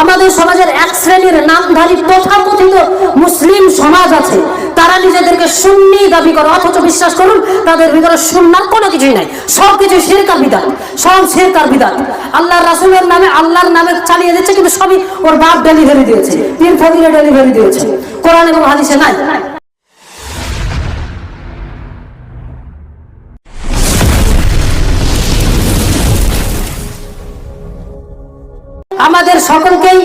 আমাদের সমাজের এক শ্রেণির নামধারী তথাকথিত মুসলিম সমাজ আছে। তারা নিজেদেরকে সুন্নি দাবি করে, অথচ বিশ্বাস করুন, তাদের ভিতরে সুন্নার কোনো কিছুই নাই। সব কিছু শেরকার বিদাত, সব শেরকার বিদাত। আল্লাহর রাসুলের নামে আল্লাহর নামে চালিয়ে দিচ্ছে, কিন্তু সবই ওর বাপ ডেলিভারি দিয়েছে, পীর ফকিরে ডেলিভারি দিয়েছে। কোরআন এবং হাদিসে নাই? আমাদের সকলকেই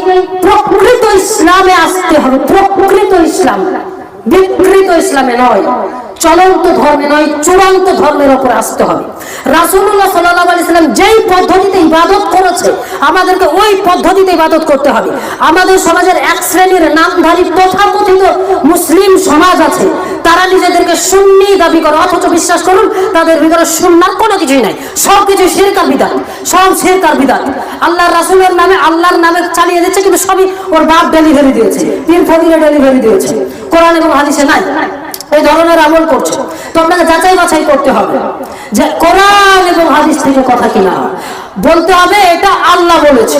প্রকৃত ইসলামে আসতে হবে, প্রকৃত ইসলাম, বিকৃত ইসলামে নয়, চলন্ত ধর্মে নয়, চূড়ান্ত ধর্মের ওপর আসতে হবে। রাসুল্লাহ সাল্লাহ পদ্ধতিতে ইবাদত করেছে, আমাদেরকে ওই পদ্ধতিতে ইবাদত করতে হবে। আমাদের সমাজের এক শ্রেণির নামধারী তথাকথিত মুসলিম সমাজ আছে, তারা নিজেদেরকে সুন্নি দাবি করে, অথচ বিশ্বাস করুন, তাদের ভিতরে সুন্নার কোনো কিছুই নাই। সব কিছু শেরকার বিদাত সব শেরকার বিদাত। আল্লাহর রাসুলের নামে আল্লাহর নামে চালিয়ে দিচ্ছে, কিন্তু সবই ওর বাপ ডেলিভারি দিয়েছে, পীর ফকিরে ডেলিভারি দিয়েছে। কোরআন এবং হাদিসে নাই। এই ধরনের আমল করছে। তো আপনাকে যাচাই বাছাই করতে হবে যে কোরআন এবং হাদিস থেকে কথা কিনা বলতে হবে, এটা আল্লাহ বলেছে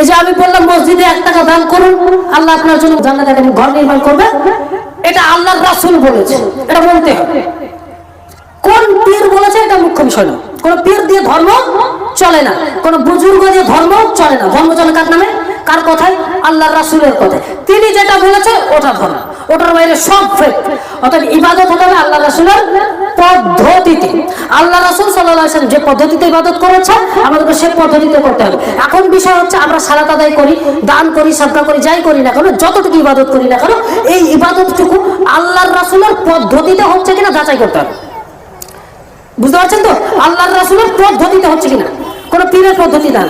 এই যে আমি বললাম, মসজিদে এক টাকা দান করুন, আল্লাহ আপনার জন্য জান্নাত একটা ঘর নির্মাণ করবে। এটা আল্লাহর রাসূল বলেছে, এটা বলতে হবে। কোন পীর বলেছে, এটা মুখ্য বিষয় না কোন পীর দিয়ে ধর্ম চলে না, কোন বুজুর্গ দিয়ে ধর্ম চলে না। ধর্ম চলে কার নামে? কার কথায়? আল্লাহর রাসূলের কথায়। তিনি যেটা বলেছে, ওটা ধর্ম। ওটার বাইরে সব ফেক অর্থাৎ ইবাদত হতে হবে আল্লাহ রাসূলের পদ্ধতিতে। আল্লাহ রাসূল আলাইহি যে পদ্ধতিতে ইবাদত করেছে আমাদেরকে সেই পদ্ধতিতে করতে হবে। এখন বিষয় হচ্ছে আমরা সালাত আদায় করি, দান করি, সাদকা করি, যাই করি না কেন, যতটুকু ইবাদত করি না কেন, এই ইবাদতটুকু আল্লাহর রাসূলের পদ্ধতিতে হচ্ছে কিনা যাচাই করতে হবে। বুঝতে পারছেন তো? আল্লাহর রাসূলের পদ্ধতিতে হচ্ছে কিনা? কোন পীরের পদ্ধতি না।